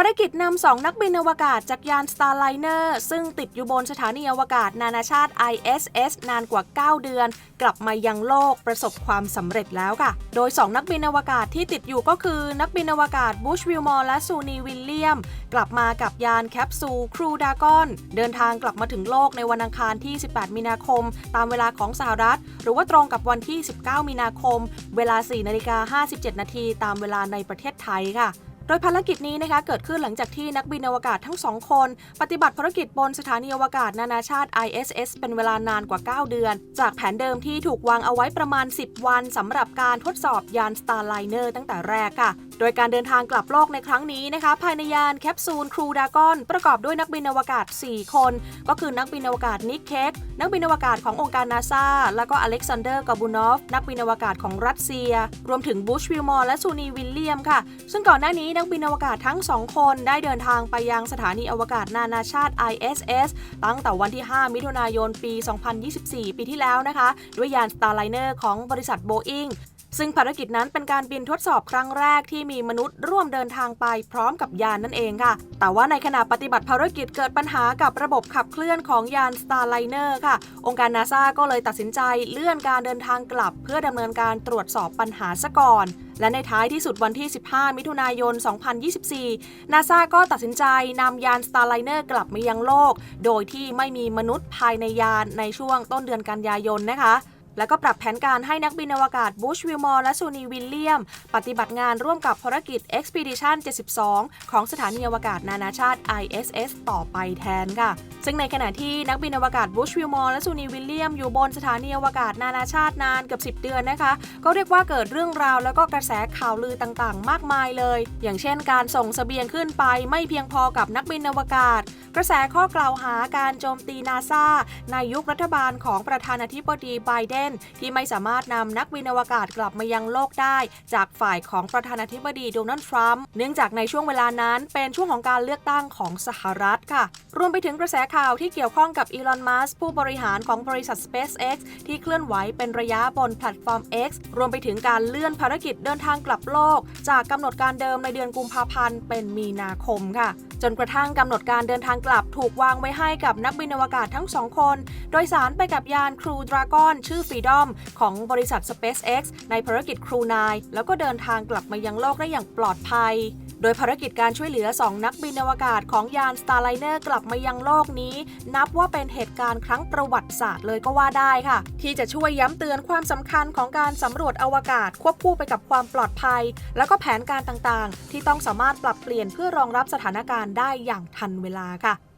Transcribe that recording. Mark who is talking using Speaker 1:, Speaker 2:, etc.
Speaker 1: ารกิจนำสองนักบินอวกาศจากยาน Starliner ซึ่งติดอยู่บนสถานีอวกาศนานาชาติ ISS นานกว่า 9 เดือน กลับมายังโลกประสบความสำเร็จแล้วค่ะ โดย 2 นักบินอวกาศที่ติดอยู่ก็คือนักบินอวกาศบูชวิลมอร์และซูนีวิลเลียม กลับมากับยานแคปซูลครูดากอน เดินทางกลับมาถึงโลกในวันอังคารที่ 18 มีนาคม ตามเวลาของสหรัฐ หรือว่าตรงกับวันที่ 19 มีนาคม เวลา 4 นาฬิกา 57 นาทีตามเวลาในประเทศไทยค่ะ ดยภารกิจนี้นะคะเกิดขึ้นหลังจากที่นักบินอวกาศทั้งสองคน ปฏิบัติภารกิจบนสถานีอวกาศนานาชาติ ISS เป็นเวลานานกว่า 9 เดือน จากแผนเดิมที่ถูกวางเอาไว้ประมาณ 10 วันสำหรับการทดสอบยาน Starliner ตั้งแต่แรกค่ะ โดยการเดินทางกลับโลกในครั้งนี้นะคะภายในยานแคปซูลครูดากอน ประกอบด้วยนักบินอวกาศ 4 คน ก็คือนักบินอวกาศนิกเคกนักบินอวกาศขององค์การนาซาแล้วก็อเล็กซานเดอร์กาบูนอฟ นักบินอวกาศของรัสเซีย รวมถึงบูชวิลมอร์และซูนีวิลเลียมค่ะ ซึ่งก่อนหน้านี้นักบินอวกาศทั้งสองคนได้เดินทางไปยังสถานีอวกาศนานาชาติ ISS ตั้งแต่วันที่ 5 มิถุนายน ปี 2024 ปีที่แล้วนะคะ ด้วยยาน Starliner ของบริษัทโบอิง ซึ่งภารกิจนั้นเป็นการบินทดสอบครั้งแรกที่มีมนุษย์ร่วมเดินทางไปพร้อมกับยานนั่นเองค่ะ แต่ว่าในขณะปฏิบัติภารกิจเกิดปัญหากับระบบขับเคลื่อนของยาน Starliner ค่ะ องค์การนาซาก็เลยตัดสินใจเลื่อนการเดินทางกลับ เพื่อดำเนินการตรวจสอบปัญหาซะก่อนและในท้ายที่สุดวันที่ 15 มิถุนายน 2024 นาซาก็ตัดสินใจนำยาน Starliner กลับมายังโลก โดยที่ไม่มีมนุษย์ภายในยานในช่วงต้นเดือนกันยายนนะคะ แล้วก็ปรับแผนการให้นักบินอวกาศบูชวิลมอร์และซูนีวิลเลียม ปฏิบัติงานร่วมกับภารกิจ Expedition 72 ของสถานีอวกาศนานาชาติ ISS ต่อไปแทนค่ะ ซึ่งในขณะที่นักบินอวกาศบูชวิลมอร์และซูนีวิลเลียม อยู่บนสถานีอวกาศนานาชาตินานเกือบ10 เดือนนะคะ ก็เรียกว่าเกิดเรื่องราวแล้วก็กระแสข่าวลือต่างๆ มากมายเลย อย่างเช่น การส่งเสบียงขึ้นไปไม่เพียงพอกับนักบินอวกาศกระแสข้อกล่าวหาการโจมตีนาซาในยุครัฐบาลของประธานาธิบดีไบเดนที่ไม่สามารถนำนักบินอวกาศกลับมายังโลกได้ จากฝ่ายของประธานาธิบดีโดนัลด์ทรัมป์เนื่องจากในช่วงเวลานั้นเป็นช่วงของการเลือกตั้งของสหรัฐค่ะ รวมไปถึงกระแสข่าวที่เกี่ยวข้องกับอีลอน มัสผู้บริหารของบริษัท SpaceX ที่เคลื่อนไหวเป็นระยะบนแพลตฟอร์ม X รวมไปถึงการเลื่อนภารกิจเดินทางกลับโลก จากกำหนดการเดิมในเดือนกุมภาพันธ์เป็นมีนาคมค่ะ จนกระทั่งกำหนดการเดินทางกลับถูกวางไว้ให้กับนักบินอวกาศทั้งสองคน โดยสารไปกับยานครูดราก้อนชื่อฟรีดอมของบริษัท SpaceX ในภารกิจครูนายแล้วก็เดินทางกลับมายังโลกได้อย่างปลอดภัย โดยภารกิจการช่วยเหลือ 2 นักบินอวกาศของยาน Starliner กลับมายังโลกนี้ นับว่าเป็นเหตุการณ์ครั้งประวัติศาสตร์เลยก็ว่าได้ค่ะ ที่จะช่วยย้ำเตือนความสำคัญของการสำรวจอวกาศควบคู่ไปกับความปลอดภัย แล้วก็แผนการต่างๆ ที่ต้องสามารถปรับเปลี่ยนเพื่อรองรับสถานการณ์ได้อย่างทันเวลาค่ะ